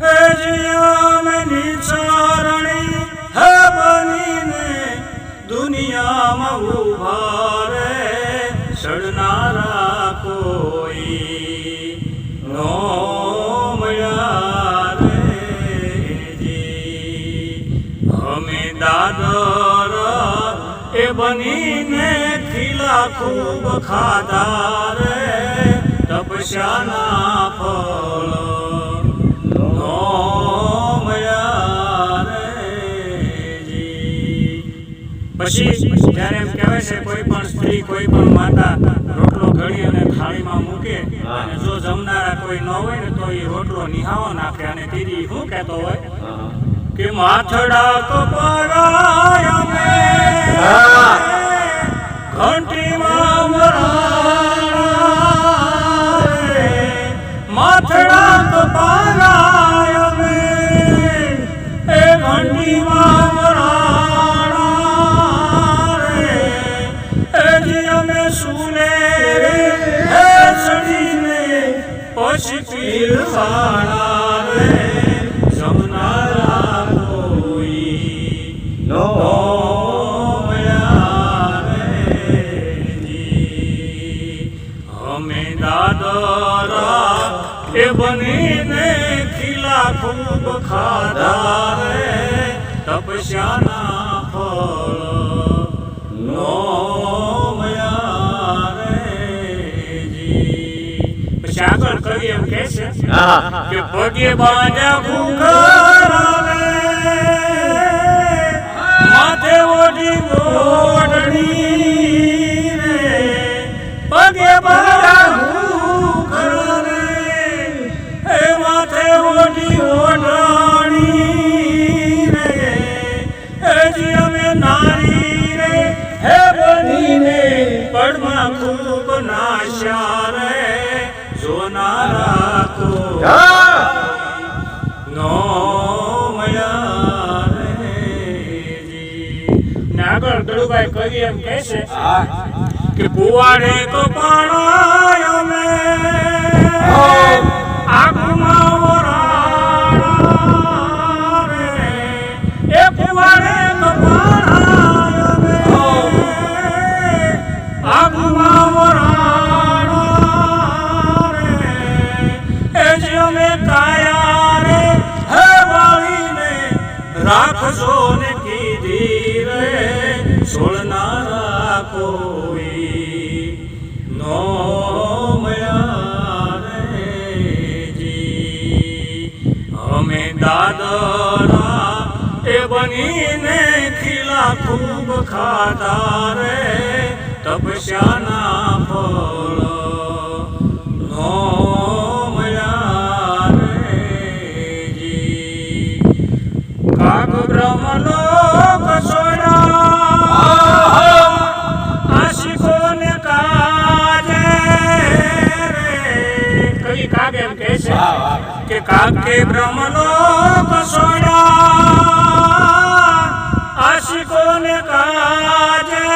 હે જીયામની ચારણી હે દુનિયામાં ઊભા સડનારા કોઈ નો મળ્યા રે. જી અમે એ બનીને ખીલા ખૂબ ખાધા રે. તપસ્યાના ફળ પછી જ્યારે એમ કહેવાય છે, કોઈ પણ સ્ત્રી, કોઈ પણ માતા રોટલો ઘડી અને થાળીમાં મૂકે અને જો જમનારા કોઈ ન હોય ને તો એ રોટલો નિહાવો નાખે અને તીરી શું કહેતો હોય? કે માથડા કપાયા ઘંટીમાં માથડા પછી પીરવાણા જમનારા કોઈ નો અમે દાદરા એ બનીને ખીલા ખૂબ ખાધા રે તપસ્યાના ફળ નો મયા રે જી. પછી આગળ છે હા કે પગે બાંધ્યા ઘૂંઘરાને, માથે ઓઢી ઓઢણી રે. પગે બાંધ્યા ઘૂંઘરાને, એ માથે ઓઢી ઓઢણી રે. હે જી અમે નારી રે, હે બનીને પડમાં ખૂબ નાશ્યા રે જોનારા આગળ ગળુભાઈ કવિ એમ કહે છે કે કુવાડે તો અમે રાખજો ને કીધી રે છોડનારા કોઈ નો અમે દાદરા એ બનીને ખીલા ખૂબ ખાતા રે, તપસ્યાના ફળ કાગ એમ કહે છે કે કાકે બ્રહ્મલોક છોડ્યા આશિકોને કાજે